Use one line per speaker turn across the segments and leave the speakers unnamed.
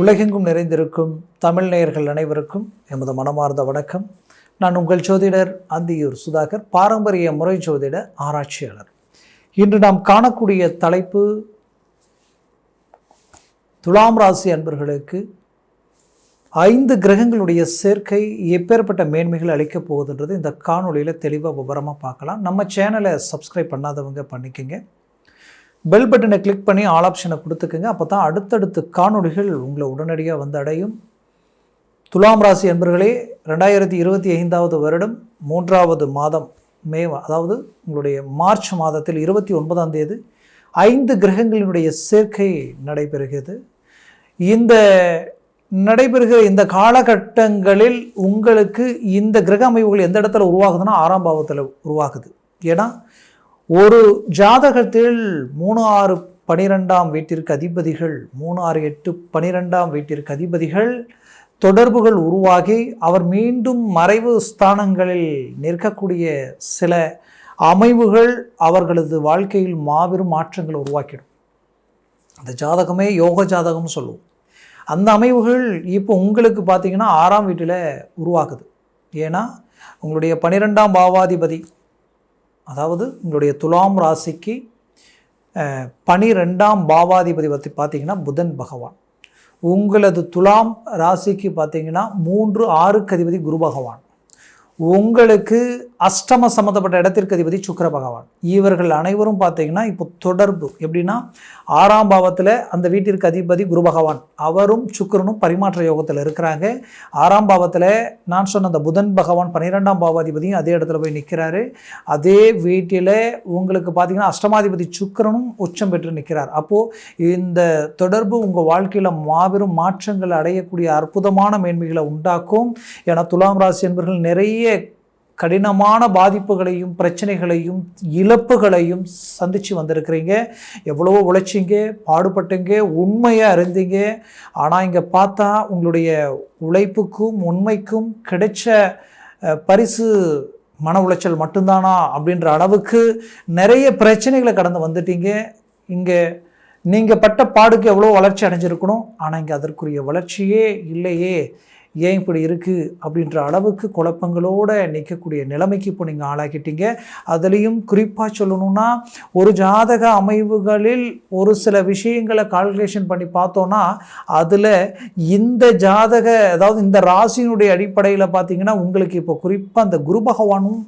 உலகெங்கும் நிறைந்திருக்கும் தமிழ் நேயர்கள் அனைவருக்கும் எமது மனமார்ந்த வணக்கம். நான் உங்கள் ஜோதிடர் அந்தியூர் சுதாகர் பாரம்பரிய முறை ஜோதிட ஆராய்ச்சியாளர். இன்று நாம் காணக்கூடிய தலைப்பு துலாம் ராசி அன்பர்களுக்கு ஐந்து கிரகங்களுடைய சேர்க்கை எப்பேற்பட்ட மேன்மைகள் அளிக்கப் போகுதுன்றது இந்த காணொலியில் தெளிவாக விவரமாக பார்க்கலாம். நம்ம சேனலை சப்ஸ்கிரைப் பண்ணாதவங்க பண்ணிக்கோங்க. பெல் பட்டனை கிளிக் பண்ணி ஆல் ஆப்ஷனை கொடுத்துக்கோங்க. அப்போ தான் அடுத்தடுத்த காணொளிகள் உங்களை உடனடியாக வந்து அடையும். துலாம் ராசி என்பர்களே ரெண்டாயிரத்தி இருபத்தி ஐந்தாவது வருடம் மூன்றாவது மாதம் மே அதாவது உங்களுடைய மார்ச் மாதத்தில் இருபத்தி ஒன்பதாம் தேதி ஐந்து கிரகங்களினுடைய சேர்க்கை நடைபெறுகிறது. இந்த நடைபெறுகிற இந்த காலகட்டங்களில் உங்களுக்கு இந்த கிரக அமைவுகள் எந்த இடத்துல உருவாகுதுன்னா ஆறாம் பாவத்தில் உருவாகுது. ஏன்னா ஒரு ஜாதகத்தில் மூணு ஆறு பனிரெண்டாம் வீட்டிற்கு அதிபதிகள் மூணு ஆறு எட்டு பனிரெண்டாம் வீட்டிற்கு அதிபதிகள் தொடர்புகள் உருவாகி அவர் மீண்டும் மறைவு ஸ்தானங்களில் நிற்கக்கூடிய சில அமைவுகள் அவர்களது வாழ்க்கையில் மாபெரும் மாற்றங்களை உருவாக்கிடும். அந்த ஜாதகமே யோக ஜாதகம்னு சொல்லுவோம். அந்த அமைவுகள் இப்போ உங்களுக்கு பார்த்தீங்கன்னா ஆறாம் வீட்டில் உருவாகுது. ஏன்னா உங்களுடைய பன்னிரெண்டாம் பாவாதிபதி அதாவது உங்களுடைய துலாம் ராசிக்கு பனிரெண்டாம் பாவாதிபதி பற்றி பார்த்தீங்கன்னா புதன் பகவான். உங்களது துலாம் ராசிக்கு பார்த்தீங்கன்னா மூன்று ஆறுக்கு அதிபதி குரு பகவான். உங்களுக்கு அஷ்டம சம்மந்தப்பட்ட இடத்திற்கு அதிபதி சுக்கர பகவான். இவர்கள் அனைவரும் பார்த்தீங்கன்னா இப்போ தொடர்பு. எப்படின்னா ஆறாம் பாவத்தில் அந்த வீட்டிற்கு அதிபதி குரு பகவான். அவரும் சுக்கிரனும் பரிமாற்ற யோகத்தில் இருக்கிறாங்க. ஆறாம் பாவத்தில் நான் சொன்ன அந்த புதன் பகவான் பன்னிரெண்டாம் பாவாதிபதியும் அதே இடத்துல போய் நிற்கிறாரு அதே வீட்டில் உங்களுக்கு பார்த்தீங்கன்னா அஷ்டமாதிபதி சுக்கிரனும் உச்சம் பெற்று நிற்கிறார் அப்போது இந்த தொடர்பு உங்கள் வாழ்க்கையில் மாபெரும் மாற்றங்கள் அடையக்கூடிய அற்புதமான மேன்மைகளை உண்டாக்கும். ஏன்னா துலாம் ராசி என்பவர்கள் நிறைய கடினமான பாதிப்புகளையும் பிரச்சனைகளையும் இழப்புகளையும் சந்தித்து வந்திருக்கிறீங்க. எவ்வளவோ உழைச்சிங்க பாடுபட்டீங்க உண்மையாக அறிந்தீங்க. ஆனால் இங்கே பார்த்தா உங்களுடைய உழைப்புக்கும் உண்மைக்கும் கிடைச்ச பரிசு மன உளைச்சல் மட்டும்தானா அப்படின்ற அளவுக்கு நிறைய பிரச்சனைகளை கடந்து வந்துட்டீங்க. இங்கே நீங்கள் பட்ட பாடுக்கு எவ்வளோ வளர்ச்சி அடைஞ்சிருக்கணும். ஆனால் இங்கே அதற்குரிய வளர்ச்சியே இல்லையே. ஏன் இப்படி இருக்குது அப்படின்ற அளவுக்கு குழப்பங்களோடு நிற்கக்கூடிய நிலைமைக்கு இப்போ நீங்கள் ஆளாக்கிட்டீங்க. அதுலேயும் குறிப்பாக சொல்லணும்னா ஒரு ஜாதக அமைவுகளில் ஒரு சில விஷயங்களை கால்குலேஷன் பண்ணி பார்த்தோன்னா அதில் இந்த ஜாதக அதாவது இந்த ராசியினுடைய அடிப்படையில் பார்த்திங்கன்னா உங்களுக்கு இப்போ குறிப்பாக அந்த குரு பகவானும்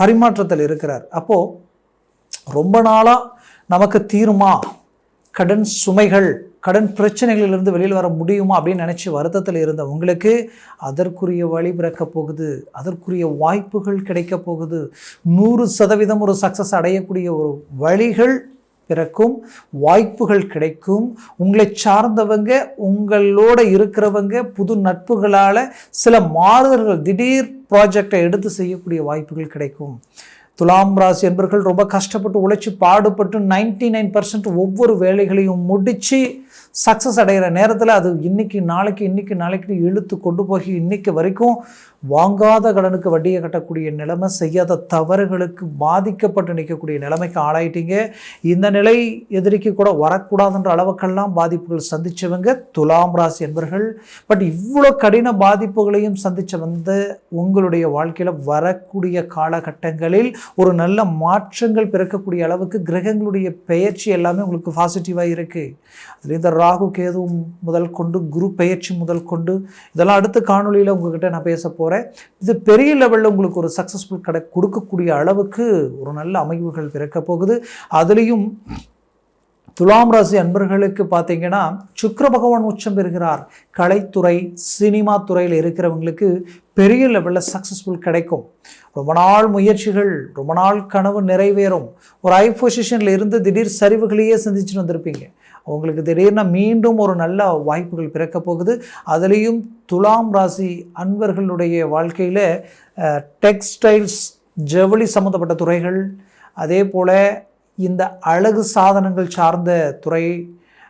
பரிமாற்றத்தில் இருக்கிறார். அப்போது ரொம்ப நாளாக நமக்கு தீருமா? கடன் சுமைகள் கடன் பிரச்சனைகளிலிருந்து வெளியில் வர முடியுமா அப்படின்னு நினச்சி வருத்தத்தில் இருந்த உங்களுக்கு அதற்குரிய வழி பிறக்கப் போகுது அதற்குரிய வாய்ப்புகள் கிடைக்கப் போகுது. நூறு சதவீதம் ஒரு சக்ஸஸ் அடையக்கூடிய ஒரு வழிகள் பிறக்கும் வாய்ப்புகள் கிடைக்கும். உங்களை சார்ந்தவங்க உங்களோட இருக்கிறவங்க புது நட்புகளால் சில மாறுதல்கள் திடீர் ப்ராஜெக்டை எடுத்து செய்யக்கூடிய வாய்ப்புகள் கிடைக்கும். துலாம் ராசி என்பர்கள் ரொம்ப கஷ்டப்பட்டு உழைச்சி பாடுபட்டு நைன்டி நைன் ஒவ்வொரு வேலைகளையும் முடித்து சக்ஸஸ் அடைகிற நேரத்தில் அது இன்னைக்கு நாளைக்கு இன்னைக்கு நாளைக்கு இழுத்து கொண்டு போய் இன்னைக்கு வரைக்கும் வாங்காத கடனுக்கு வட்டியை கட்டக்கூடிய நிலைமை செய்யாத தவறுகளுக்கு பாதிக்கப்பட்டு நிற்கக்கூடிய நிலைமைக்கு ஆளாயிட்டீங்க. இந்த நிலை எதிரிக்கு கூட வரக்கூடாதுன்ற அளவுக்கெல்லாம் பாதிப்புகள் சந்திச்சவங்க துலாம் ராசி என்பர்கள். பட் இவ்வளோ கடின பாதிப்புகளையும் சந்திச்ச வந்து உங்களுடைய வாழ்க்கையில் வரக்கூடிய காலகட்டங்களில் ஒரு நல்ல மாற்றங்கள் பிறக்கக்கூடிய அளவுக்கு கிரகங்களுடைய பெயர்ச்சி எல்லாமே உங்களுக்கு பாசிட்டிவாக இருக்குது அதில் இந்த ராகு கேது முதல் கொண்டு குரு பெயர்ச்சி முதல் கொண்டு. இதெல்லாம் அடுத்த காணொலியில் உங்ககிட்ட நான் பேச போகிறேன் இது பெரிய லெவலில் உங்களுக்கு ஒரு சக்ஸஸ்ஃபுல் கடை கொடுக்கக்கூடிய அளவுக்கு ஒரு நல்ல அமைவுகள் பிறக்க போகுது. அதுலேயும் துலாம் ராசி அன்பர்களுக்கு பார்த்தீங்கன்னா சுக்கர பகவான் உச்சம் பெறுகிறார். கலைத்துறை சினிமா துறையில் இருக்கிறவங்களுக்கு பெரிய லெவலில் சக்ஸஸ்ஃபுல் கிடைக்கும். ரொம்ப நாள் முயற்சிகள் ரொம்ப நாள் கனவு நிறைவேறும். ஒரு ஐ பொசிஷனில் இருந்து திடீர் சரிவுகளையே சந்திச்சுட்டு வந்திருப்பீங்க. உங்களுக்கு திடீர்னு மீண்டும் ஒரு நல்ல வாய்ப்புகள் பிறக்கப் போகுது. அதுலேயும் துலாம் ராசி அன்பர்களுடைய வாழ்க்கையில் டெக்ஸ்டைல்ஸ் ஜவுளி சம்மந்தப்பட்ட துறைகள் அதே போல் இந்த அழகு சாதனங்கள் சார்ந்த துறை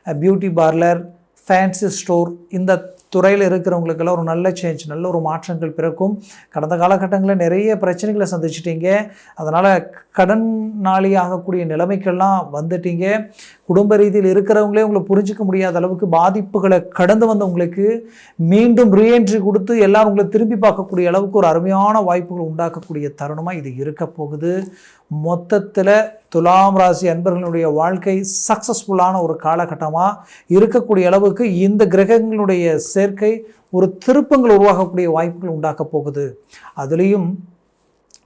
பியூட்டி பார்லர் ஃபேன்சி ஸ்டோர் இந்த துறையில் இருக்கிறவங்களுக்கெல்லாம் ஒரு நல்ல சேஞ்ச் நல்ல ஒரு மாற்றங்கள் பிறக்கும். கடந்த காலகட்டங்களில் நிறைய பிரச்சனைகளை சந்திச்சிட்டீங்க. அதனால் கடனாளி ஆகக்கூடிய நிலைமைக்கெல்லாம் வந்துட்டீங்க. குடும்ப ரீதியில் இருக்கிறவங்களே உங்களை புரிஞ்சிக்க முடியாத அளவுக்கு பாதிப்புகளை கடந்து வந்தவங்களுக்கு மீண்டும் ரீஎன்ட்ரி கொடுத்து எல்லாரும் உங்களை திரும்பி பார்க்கக்கூடிய அளவுக்கு ஒரு அருமையான வாய்ப்புகள் உண்டாக்கக்கூடிய தருணமாக இது இருக்க போகுது. மொத்தத்தில் துலாம் ராசி அன்பர்களுடைய வாழ்க்கை சக்ஸஸ்ஃபுல்லான ஒரு காலகட்டமாக இருக்கக்கூடிய அளவுக்கு இந்த கிரகங்களுடைய சேர்க்கை ஒரு திருப்பங்கள் உருவாகக்கூடிய வாய்ப்புகள் உண்டாக்கப் போகுது. அதுலேயும்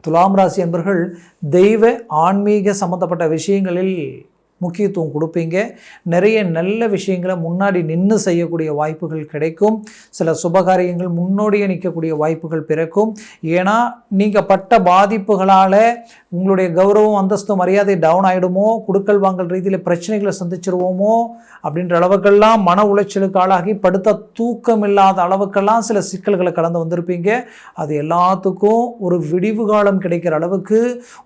துலாம் ராசி என்பர்கள் தெய்வ ஆன்மீக சம்மந்தப்பட்ட விஷயங்களில் முக்கியத்துவம் கொடுப்பீங்க. நிறைய நல்ல விஷயங்களை முன்னாடி நின்று செய்யக்கூடிய வாய்ப்புகள் கிடைக்கும். சில சுபகாரியங்கள் முன்னோடியே நிற்கக்கூடிய வாய்ப்புகள் பிறக்கும். ஏன்னா நீங்கள் பட்ட பாதிப்புகளால் உங்களுடைய கௌரவம் அந்தஸ்து மரியாதை டவுன் ஆகிடுமோ குடுக்கல் வாங்கல் ரீதியில் பிரச்சனைகளை சந்திச்சிருவோமோ? அப்படின்ற அளவுக்கெல்லாம் மன உளைச்சலுக்கு ஆளாகி படுத்த தூக்கம் இல்லாத அளவுக்கெல்லாம் சில சிக்கல்களை கடந்து வந்திருப்பீங்க. அது எல்லாத்துக்கும் ஒரு விடிவு காலம் கிடைக்கிற அளவுக்கு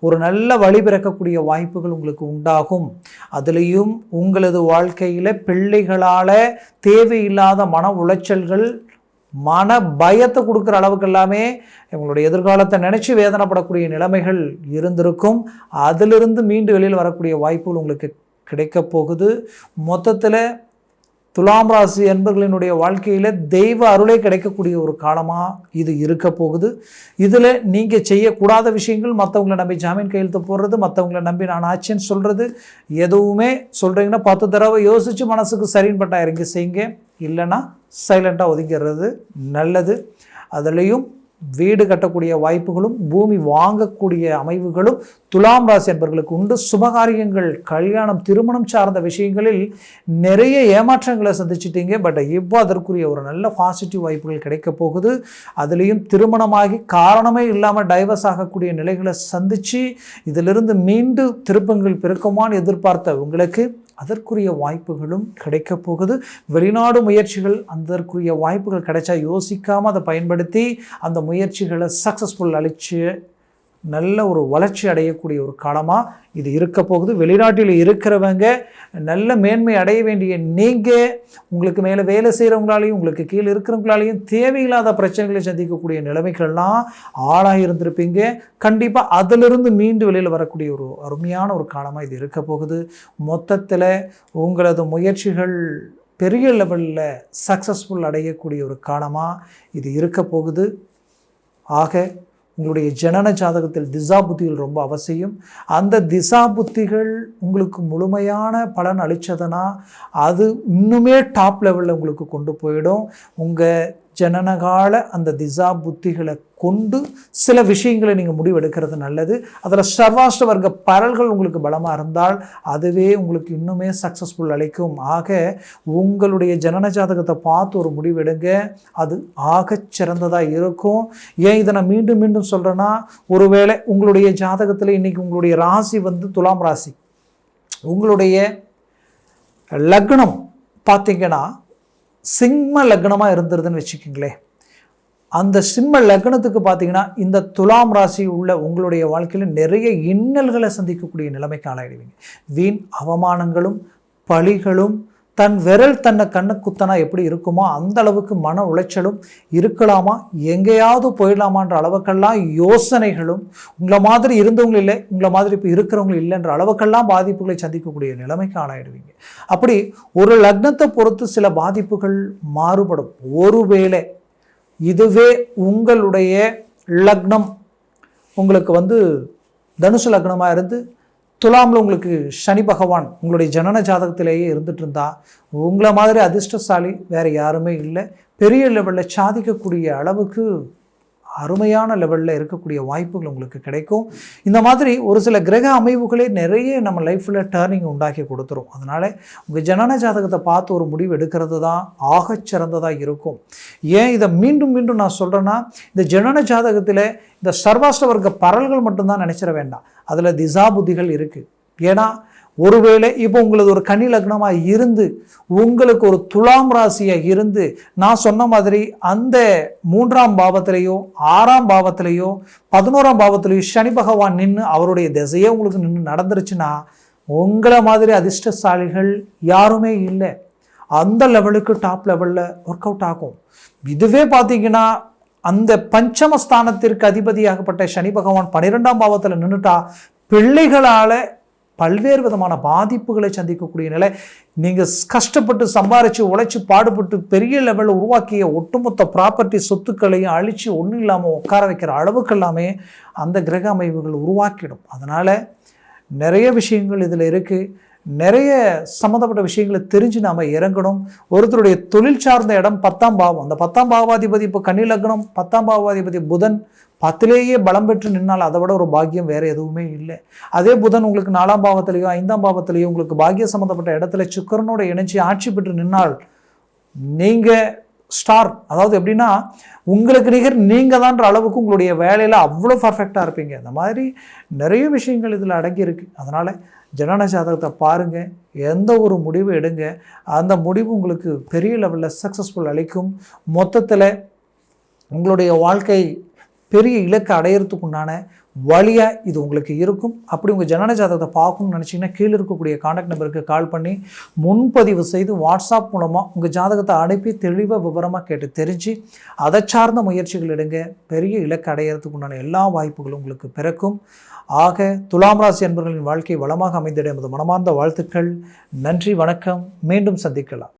ஒரு நல்ல வழி பிறக்கக்கூடிய வாய்ப்புகள் உங்களுக்கு உண்டாகும். அதுலேயும் உங்களது வாழ்க்கையில் பிள்ளைகளால் தேவையில்லாத மன உளைச்சல்கள் மன பயத்தை கொடுக்குற அளவுக்கு எல்லாமே இவங்களுடைய எதிர்காலத்தை நினச்சி வேதனைப்படக்கூடிய நிலைமைகள் இருந்திருக்கும். அதிலிருந்து மீண்டு வெளியில் வரக்கூடிய வாய்ப்புகள் உங்களுக்கு கிடைக்க போகுது. மொத்தத்தில் துலாம் ராசி என்பர்களினுடைய வாழ்க்கையில் தெய்வ அருளே கிடைக்கக்கூடிய ஒரு காலமாக இது இருக்க போகுது. இதில் நீங்கள் செய்யக்கூடாத விஷயங்கள் மற்றவங்களை நம்பி ஜாமீன் கையெழுத்து போடுறது மற்றவங்களை நம்பி நான் ஆச்சுன்னு சொல்கிறது எதுவுமே சொல்கிறீங்கன்னா பத்து தடவை யோசித்து மனசுக்கு சரின்பட்டா இறங்கி செய்யுங்க. இல்லைன்னா சைலண்ட்டாக ஒதுக்கிறது நல்லது. அதுலேயும் வீடு கட்டக்கூடிய வாய்ப்புகளும் பூமி வாங்கக்கூடிய அமைவுகளும் துலாம் ராசி என்பவர்களுக்கு உண்டு. சுபகாரியங்கள் கல்யாணம் திருமணம் சார்ந்த விஷயங்களில் நிறைய ஏமாற்றங்களை சந்திச்சிட்டீங்க. பட் இப்போ அதற்குரிய ஒரு நல்ல பாசிட்டிவ் வாய்ப்புகள் கிடைக்க போகுது. அதுலேயும் திருமணமாகி காரணமே இல்லாமல் டைவர்ஸ் ஆகக்கூடிய நிலைகளை சந்தித்து இதிலிருந்து மீண்டு திருப்பங்கள் பிறக்குமான்னு எதிர்பார்த்த உங்களுக்கு அதற்குரிய வாய்ப்புகளும் கிடைக்க போகுது. வெளிநாடு முயற்சிகள் அதற்குரிய வாய்ப்புகள் கிடைச்சா யோசிக்காமல் அதை பயன்படுத்தி அந்த முயற்சிகளை சக்ஸஸ்ஃபுல் அழிச்சு நல்ல ஒரு வளர்ச்சி அடையக்கூடிய ஒரு காலமாக இது இருக்க போகுது. வெளிநாட்டில் இருக்கிறவங்க நல்ல மேன்மை அடைய வேண்டிய நீங்கள் உங்களுக்கு மேலே வேலை செய்கிறவங்களாலையும் உங்களுக்கு கீழே இருக்கிறவங்களாலையும் தேவையில்லாத பிரச்சனைகளை சந்திக்கக்கூடிய நிலைமைகள்லாம் ஆளாக இருந்திருப்பீங்க. கண்டிப்பாக அதிலிருந்து மீண்டு வெளியில் வரக்கூடிய ஒரு அருமையான ஒரு காலமாக இது இருக்க போகுது. மொத்தத்தில் உங்களது முயற்சிகள் பெரிய லெவலில் சக்ஸஸ்ஃபுல் அடையக்கூடிய ஒரு காலமாக இது இருக்க போகுது. ஆக உங்களுடைய ஜனன ஜாதகத்தில் திசா புத்திகள் ரொம்ப அவசியம். அந்த திசா புத்திகள் உங்களுக்கு முழுமையான பலன் அளித்ததுன்னா அது இன்னுமே டாப் லெவலில் உங்களுக்கு கொண்டு போயிடும். உங்கள் ஜனனகால அந்த திசா புத்திகளை கொண்டு சில விஷயங்களை நீங்கள் முடிவெடுக்கிறது நல்லது. அதில் சர்வாஷ்ட வர்க்க பரல்கள் உங்களுக்கு பலமாக இருந்தால் அதுவே உங்களுக்கு இன்னுமே சக்ஸஸ்ஃபுல் அளிக்கும். ஆக உங்களுடைய ஜனன ஜாதகத்தை பார்த்து ஒரு முடிவெடுங்க. அது ஆக சிறந்ததாக இருக்கும். ஏன் இதை நான் மீண்டும் மீண்டும் சொல்கிறேன்னா ஒருவேளை உங்களுடைய ஜாதகத்தில் இன்றைக்கி உங்களுடைய ராசி வந்து துலாம் ராசி. உங்களுடைய லக்னம் பார்த்தீங்கன்னா சிம்ம லக்னமாக இருந்துருதுன்னு வச்சுக்கோங்களேன் அந்த சிம்ம லக்னத்துக்கு பார்த்தீங்கன்னா இந்த துலாம் ராசி உள்ள உங்களுடைய வாழ்க்கையில் நிறைய இன்னல்களை சந்திக்கக்கூடிய நிலைமைக்கு ஆளாயிடுவீங்க. வீண் அவமானங்களும் பழிகளும் தன் விரல் தன்னை கண்ணு குத்தனா எப்படி இருக்குமோ அந்த அளவுக்கு மன உளைச்சலும் இருக்கலாமா? எங்கேயாவது போயிடலாமான்ற அளவுக்கெல்லாம் யோசனைகளும் உங்களை மாதிரி இருந்தவங்களும் இல்லை உங்களை மாதிரி இப்போ இருக்கிறவங்களும் இல்லைன்ற அளவுக்கெல்லாம் பாதிப்புகளை சந்திக்கக்கூடிய நிலைமைக்கு ஆளாயிடுவீங்க. அப்படி ஒரு லக்னத்தை பொறுத்து சில பாதிப்புகள் மாறுபடும். ஒருவேளை இதுவே உங்களுடைய லக்னம் உங்களுக்கு வந்து தனுசு லக்னமாக இருந்து துலாமில் உங்களுக்கு சனி பகவான் உங்களுடைய ஜனன ஜாதகத்திலேயே இருந்துட்டு இருந்தா உங்களை மாதிரி அதிர்ஷ்டசாலி வேறு யாருமே இல்லை. பெரிய லெவலில் சாதிக்கக்கூடிய அளவுக்கு அருமையான லெவலில் இருக்கக்கூடிய வாய்ப்புகள் உங்களுக்கு கிடைக்கும். இந்த மாதிரி ஒரு சில கிரக அமைவுகளே நிறைய நம்ம லைஃப்பில் டேர்னிங் உண்டாக்கி கொடுத்துரும். அதனால் உங்கள் ஜனன ஜாதகத்தை பார்த்து ஒரு முடிவு எடுக்கிறது தான் ஆகச்சிறந்ததாக இருக்கும். ஏன் இதை மீண்டும் மீண்டும் நான் சொல்கிறேன்னா இந்த ஜனன ஜாதகத்தில் இந்த சர்வாஷ்ட வர்க்க பரல்கள் மட்டும்தான் நினச்சிட வேண்டாம். அதில் திசா புத்திகள் இருக்குது ஏன்னா ஒருவேளை இப்போ உங்களது ஒரு கனி லக்னமாக இருந்து உங்களுக்கு ஒரு துலாம் ராசியாக இருந்து நான் சொன்ன மாதிரி அந்த மூன்றாம் பாவத்திலேயோ ஆறாம் பாவத்திலேயோ பதினோராம் பாவத்திலேயோ சனி பகவான் நின்று அவருடைய திசையே உங்களுக்கு நின்று நடந்துருச்சுன்னா உங்களை மாதிரி அதிர்ஷ்டசாலிகள் யாருமே இல்லை. அந்த லெவலுக்கு டாப் லெவலில் ஒர்க் அவுட் ஆகும். இதுவே பார்த்தீங்கன்னா அந்த பஞ்சமஸ்தானத்திற்கு அதிபதியாகப்பட்ட சனி பகவான் பன்னிரெண்டாம் பாவத்தில் நின்றுட்டா பிள்ளைகளால் பல்வேறு விதமான பாதிப்புகளை சந்திக்கக்கூடிய நிலை. நீங்கள் கஷ்டப்பட்டு சம்பாரித்து உழைச்சி பாடுபட்டு பெரிய லெவலில் உருவாக்கிய ஒட்டுமொத்த ப்ராப்பர்ட்டி சொத்துக்களையும் அழித்து ஒன்றும் இல்லாமல் உட்கார வைக்கிற அளவுக்கு எல்லாமே அந்த கிரக அமைவுகள் உருவாக்கிடும். அதனால் நிறைய விஷயங்கள் இதில் இருக்குது நிறைய சம்மந்தப்பட்ட விஷயங்களை தெரிஞ்சு நாம் இறங்கணும். ஒருத்தருடைய தொழில் சார்ந்த இடம் பத்தாம் பாவம். அந்த பத்தாம் பாவாதிபதி இப்போ கன்னி லக்னம் பத்தாம் பாவாதிபதி புதன் பத்திலேயே பலம் பெற்று நின்னால் அதை விட ஒரு பாக்கியம் வேறு எதுவுமே இல்லை. அதே புதன் உங்களுக்கு நாலாம் பாவத்திலேயோ ஐந்தாம் பாவத்திலேயோ உங்களுக்கு பாக்கிய சம்மந்தப்பட்ட இடத்துல சுக்கரனோட இணைச்சி ஆட்சி பெற்று நின்னால் நீங்கள் ஸ்டார் அதாவது எப்படின்னா உங்களுக்கு நிகர் நீங்கள் தான்ற அளவுக்கு உங்களுடைய வேலையில் அவ்வளோ பர்ஃபெக்டாக இருப்பீங்க. அந்த மாதிரி நிறைய விஷயங்கள் இதில் அடங்கியிருக்கு. அதனால் ஜனன ஜாதகத்தை பாருங்கள் எந்த ஒரு முடிவு எடுங்க. அந்த முடிவு உங்களுக்கு பெரிய லெவலில் சக்ஸஸ்ஃபுல் அளிக்கும். மொத்தத்தில் உங்களுடைய வாழ்க்கை பெரிய இலக்கை அடையிறதுக்குண்டான வழியாக இது உங்களுக்கு இருக்கும். அப்படி உங்கள் ஜனன ஜாதகத்தை பார்க்கணும்னு நினச்சிங்கன்னா கீழே இருக்கக்கூடிய காண்டாக்ட் நம்பருக்கு கால் பண்ணி முன்பதிவு செய்து வாட்ஸ்அப் மூலமாக உங்கள் ஜாதகத்தை அனுப்பி தெளிவாக விவரமாக கேட்டு தெரிஞ்சு அதை சார்ந்த முயற்சிகள் எடுங்க. பெரிய இலக்கு அடையிறதுக்கு உண்டான எல்லா வாய்ப்புகளும் உங்களுக்கு பிறக்கும். ஆக துலாம் ராசி என்பவர்களின் வாழ்க்கை வளமாக அமைந்திட எமது மனமார்ந்த வாழ்த்துக்கள். நன்றி வணக்கம். மீண்டும் சந்திக்கலாம்.